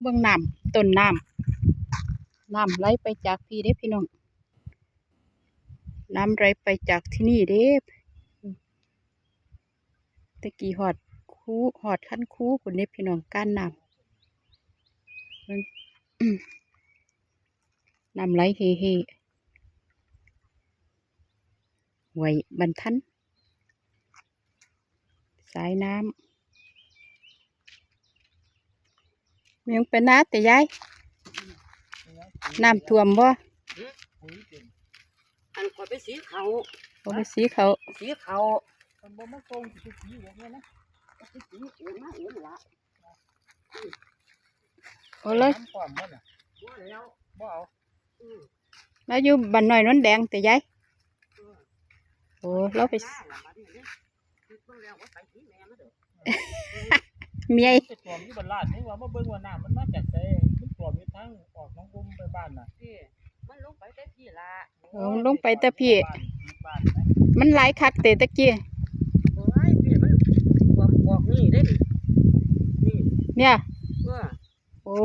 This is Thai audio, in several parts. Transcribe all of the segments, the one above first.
เบื้องน้ำต้นน้ำน้ำไหลไปจากพี่เด้พี่น้องน้ำไหลไปจากที่นี่เด้ตะกี้หอดคูหอดขั้นคูคนเด้พี่น้องก้านน้ำนน้ำไหลเฮเฮไหวบรรทันสายน้ำ เมียงเป็นนาแต่ยายน้ำท่วมบ่อันก่อนไปสีเขาบ่ไปสีเขาสีเขามันบ่มาส่งสิสีอย่างเงี้ยนะก็ไปสีเอื่นมาเอื่นละโอ้เลยน้ำความมันอะบ่แล้วบ่เอาอืมแล้วอยู่บ้านน้อยนนแดงแต่ยายเออโอ้เราไปหน้าละบัดนี้ เด้คือเบิ่งแล้วว่าไปสีแม่มาเด้อเมียจะตัวมอยู่บนลาดนี่ว่ามาเบิ่งว่าน้ำมันมาจากไสมันตัวมอยู่ทางออกหน้องบุมไปบ้านน่ะพี่มันลงไปแต่พี่ละโอ้ลงไปแต่พี่ บ้านไหมมันหลายคักเตะตะกี้ โอ้ยพี่มันความบอกนี่เด้นี่นี่เนี่ยเออโอ้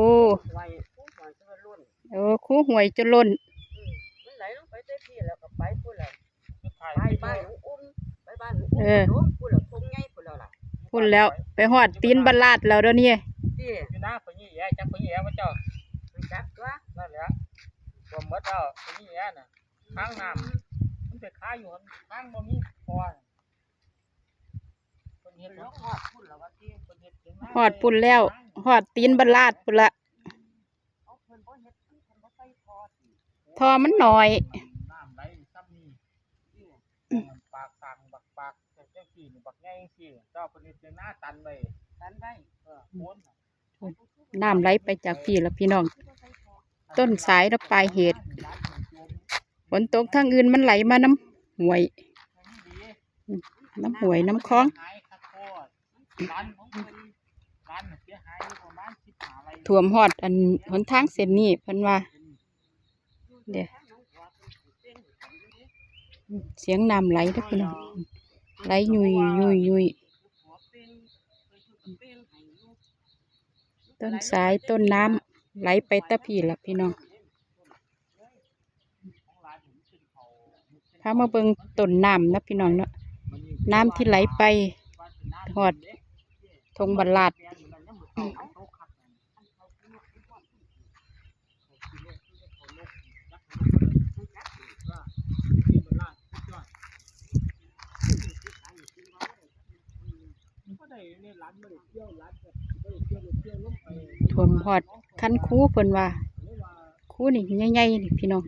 ไว้ผู้หวานจะล้นโอ้คู่หวยจะล่นอืมมันไหลลงไปแต่พี่แล้วก็ไปพุ่นแล้วสุดท้ายไปบ้านหลวงอุ้มไปบ้านหลวงอุ้มลงพุ่นแล้ พุ่นแล้วไปหอดตีนบรรลาดแล้วเดี๋ยวนี้พี่อยู่หน้าปนี่แย่จักปนี่แย่ว่าเจ้ามันจักตัวนั่นแหละตัวมหมดเจ้าปนี่แย่น่ะข้างน้ำมันไปค้าอยู่ข้างบ่มีพอเพิ่นเฮ็ดลเนาะงหอดพุ่นแล้วว่าพี่เพิ่นเฮ็ดเถียงนหอดพุ่นแล้วหอดตีนบรรลาดพุ่นละทอมันหน่อย น้ำไหลซ้ำนี่มันปากสั่ง บักปากจังซี่นี่บักใหญ่จังซี่เจ้าเพิ่นเฮ็ดเถียงนาตันไว้ตันไว้เออโคนน่ะน้ำไหลไปจากพี่แล้วพี่น้อง ต้นสายและปลายเหตุฝนตกทางอื่นมันไหลมาน้ำห่วย น้ำห่วยน้ำคลองหายคักโคตรร้านของเพิ่นร้านน่ะเสียหายอยู่ประมาณ15ไร่ ท่วมหอดอันหนทางเส้นนี้เพิ่นว่า เดี๋ยว เสียงน้ำไหลเด้อพี่น้องไหลยุยยุยยุยต้นสายต้นน้ำไหลไปแตะพี่ละพี่น้องพามาเบิ่งต้นน้ำนะพี่น้องเนาะน้ำที่ไหลไปหอดทงบันลาด ท่วมหอดคันคูเพิ่นว่า คูนี่ใหญ่ๆนี่พี่น้อง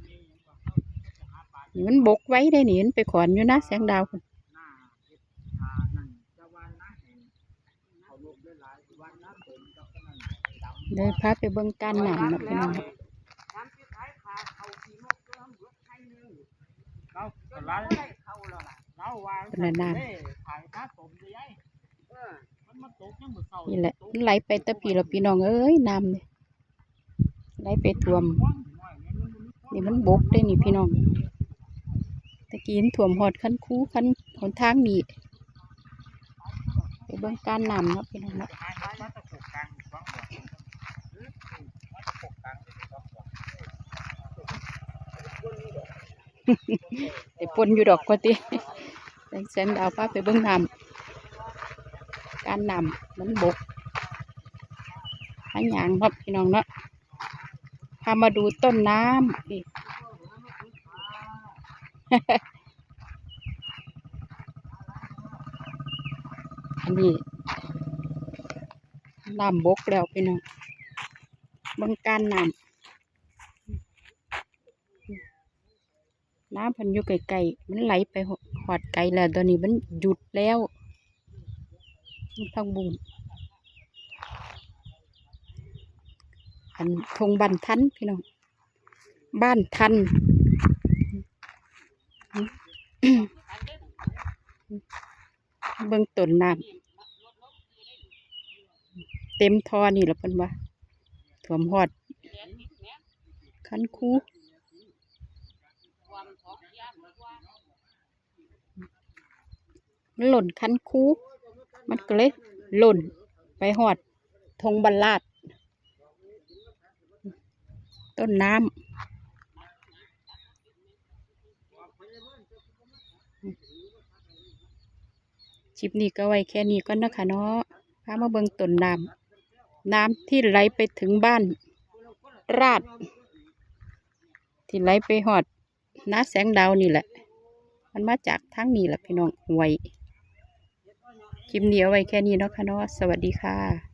นี่มันบกไว้ได้นี่มันไปขอนอยู่นะแสงดาวพุ่นเลยพาไปเบิ่งการน้ำนะพี่น้องน้ำที่ขายขาเขาสีนกตัวเบิดไข่นึงเราจน นมาตกยังมือเศร้านี่แหละมันไหลไปแตะพี่แล้วพี่น้องเอ้ยน้ำเนี่ยไหลไปท่วม นี่มันบกได้นี่พี่น้องตะกี้มันท่วมหอดคันคูคันหนทางนี่ไปเบิ่งการน้ำเนาะพี่น้องเนาะขายมาตะกุกกลางสองหัวมาตะกุกกลางสองหัวไปปนอยู่ดอกก็ติแสงดาวพาไปเบิ่งน้ำ การนำมันบกหาหยางครับพี่น้องเนาะพามาดูต้นน้ำพี่อันนี้น้ำบกแล้วพี่น้องบิ่งการน้ำน้ำพันอยู่ไกลๆมันไหลไปหอดไกลแล้วตอนนี้มันหยุดแล้ว พังบุญอันทงบันทันพี่น้อง บ้านทัน เบิ่งต้นน้ำเต็มทอนี่ละเพิ่นว่าถ่วมหอด คันคูหล่นคันคู มันก็เลยหล่นไปหอดทงบันลาด ต้นน้ำคลิปนี้ก็ไว้แค่นี้ก่อนะคะเนาะพามาเบิงต้นน้ำน้ำที่ไหลไปถึงบ้าน ราด ที่ไหลไปหอดน้าแสงดาวนี่แหละ มันมาจากทางนี้แหละพี่น้องหวย คลิปนี้เอาไว้แค่นี้เนาะค่ะเนาะสวัสดีค่ะ